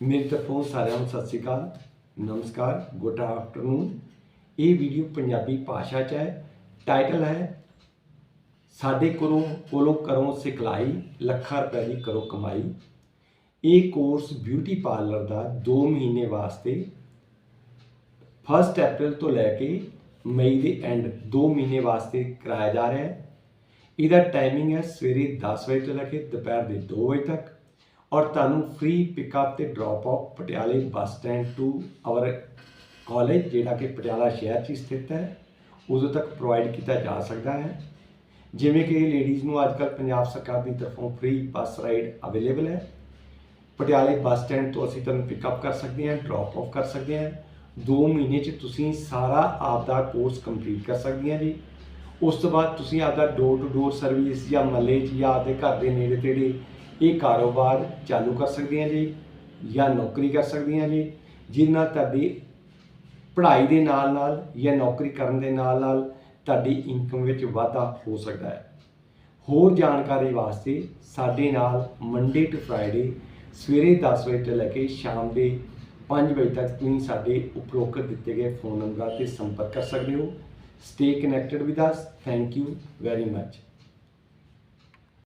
ਮੇਰੇ ਤਰਫੋਂ ਸਾਰਿਆਂ ਨੂੰ ਸਤਿ ਸ਼੍ਰੀ ਅਕਾਲ, ਨਮਸਕਾਰ ਗੁੱਡ ਆਫਟਰਨੂਨ ਇਹ ਵੀਡੀਓ ਪੰਜਾਬੀ ਭਾਸ਼ਾ 'ਚ ਹੈ ਟਾਈਟਲ ਹੈ, ਸਾਡੇ ਕੋਲੋਂ ਕੋਲੋਂ ਕਰੋ ਸਿਖਲਾਈ, ਲੱਖਾਂ ਰੁਪਏ ਦੀ ਕਰੋ ਕਮਾਈ। ਇਹ ਕੋਰਸ ਬਿਊਟੀ ਪਾਰਲਰ ਦਾ 2 ਮਹੀਨੇ ਵਾਸਤੇ 1 ਅਪ੍ਰੈਲ ਤੋਂ ਲੈ ਕੇ ਮਈ ਦੇ ਐਂਡ 2 ਮਹੀਨੇ ਵਾਸਤੇ ਕਰਾਇਆ ਜਾ ਰਿਹਾ ਹੈ। ਇਹਦਾ ਟਾਈਮਿੰਗ ਹੈ ਸਵੇਰੇ 10 ਵਜੇ ਤੋਂ ਲੈ ਕੇ ਦੁਪਹਿਰ ਦੇ 2 ਵਜੇ ਤੱਕ। ਔਰ ਤੁਹਾਨੂੰ ਫ੍ਰੀ ਪਿਕਅਪ ਤੇ ਡ੍ਰੌਪ ਆਫ ਪਟਿਆਲੇ bus stand to our college ਜਿਹੜਾ ਕਿ ਪਟਿਆਲਾ ਸ਼ਹਿਰ 'ਚ ਸਥਿਤ ਹੈ, ਉਦੋਂ ਤੱਕ ਪ੍ਰੋਵਾਈਡ ਕੀਤਾ ਜਾ ਸਕਦਾ ਹੈ। ਜਿਵੇਂ ਕਿ ਲੇਡੀਜ਼ ਨੂੰ ਅੱਜਕੱਲ ਪੰਜਾਬ ਸਰਕਾਰ ਦੀ ਤਰਫੋਂ ਫ੍ਰੀ ਬੱਸ ਰਾਈਡ ਅਵੇਲੇਬਲ ਹੈ। ਪਟਿਆਲੇ ਬੱਸ ਸਟੈਂਡ ਤੋਂ ਅਸੀਂ ਤੁਹਾਨੂੰ ਪਿਕਅਪ ਕਰ ਸਕਦੇ ਹਾਂ ਡ੍ਰੌਪ ਆਫ ਕਰ ਸਕਦੇ ਹਾਂ। 2 ਮਹੀਨੇ 'ਚ ਤੁਸੀਂ ਸਾਰਾ ਆਪਦਾ ਕੋਰਸ ਕੰਪਲੀਟ ਕਰ ਸਕਦੇ ਹਾਂ ਜੀ। ਉਸ ਤੋਂ ਬਾਅਦ ਤੁਸੀਂ ਆਪਦਾ ਡੋਰ ਟੂ ਡੋਰ ਸਰਵਿਸ ਜਾਂ ਮੱਲੇ 'ਚ ਜਾਂ ਆਪਦੇ ਘਰ ਦੇ ਨੇੜੇ ਤੇੜੇ ਇਹ ਕਾਰੋਬਾਰ ਚਾਲੂ ਕਰ ਸਕਦੀਆਂ ਜੀ ਜਾਂ ਨੌਕਰੀ ਕਰ ਸਕਦੀਆਂ ਜੀ ਜਿਹਦੇ ਤੁਹਾਡੀ ਪੜ੍ਹਾਈ ਦੇ ਨਾਲ ਨਾਲ ਜਾਂ ਨੌਕਰੀ ਕਰਨ ਦੇ ਨਾਲ ਨਾਲ ਤੁਹਾਡੀ ਇਨਕਮ ਵਿੱਚ ਵਾਧਾ ਹੋ ਸਕਦਾ ਹੈ। ਹੋਰ ਜਾਣਕਾਰੀ ਵਾਸਤੇ ਸਾਡੇ ਨਾਲ ਮੰਡੇ ਟੂ ਫਰਾਈਡੇ ਸਵੇਰੇ 10 ਵਜੇ ਤੋਂ ਲੈ ਕੇ ਸ਼ਾਮ ਦੇ 5 ਵਜੇ ਤੱਕ ਤੁਸੀਂ ਸਾਡੇ ਉਪਰੋਕਤ ਦਿੱਤੇ ਗਏ ਫੋਨ ਨੰਬਰਾਂ ਤੇ ਸੰਪਰਕ ਕਰ ਸਕਦੇ ਹੋ। Stay connected with us thank you very much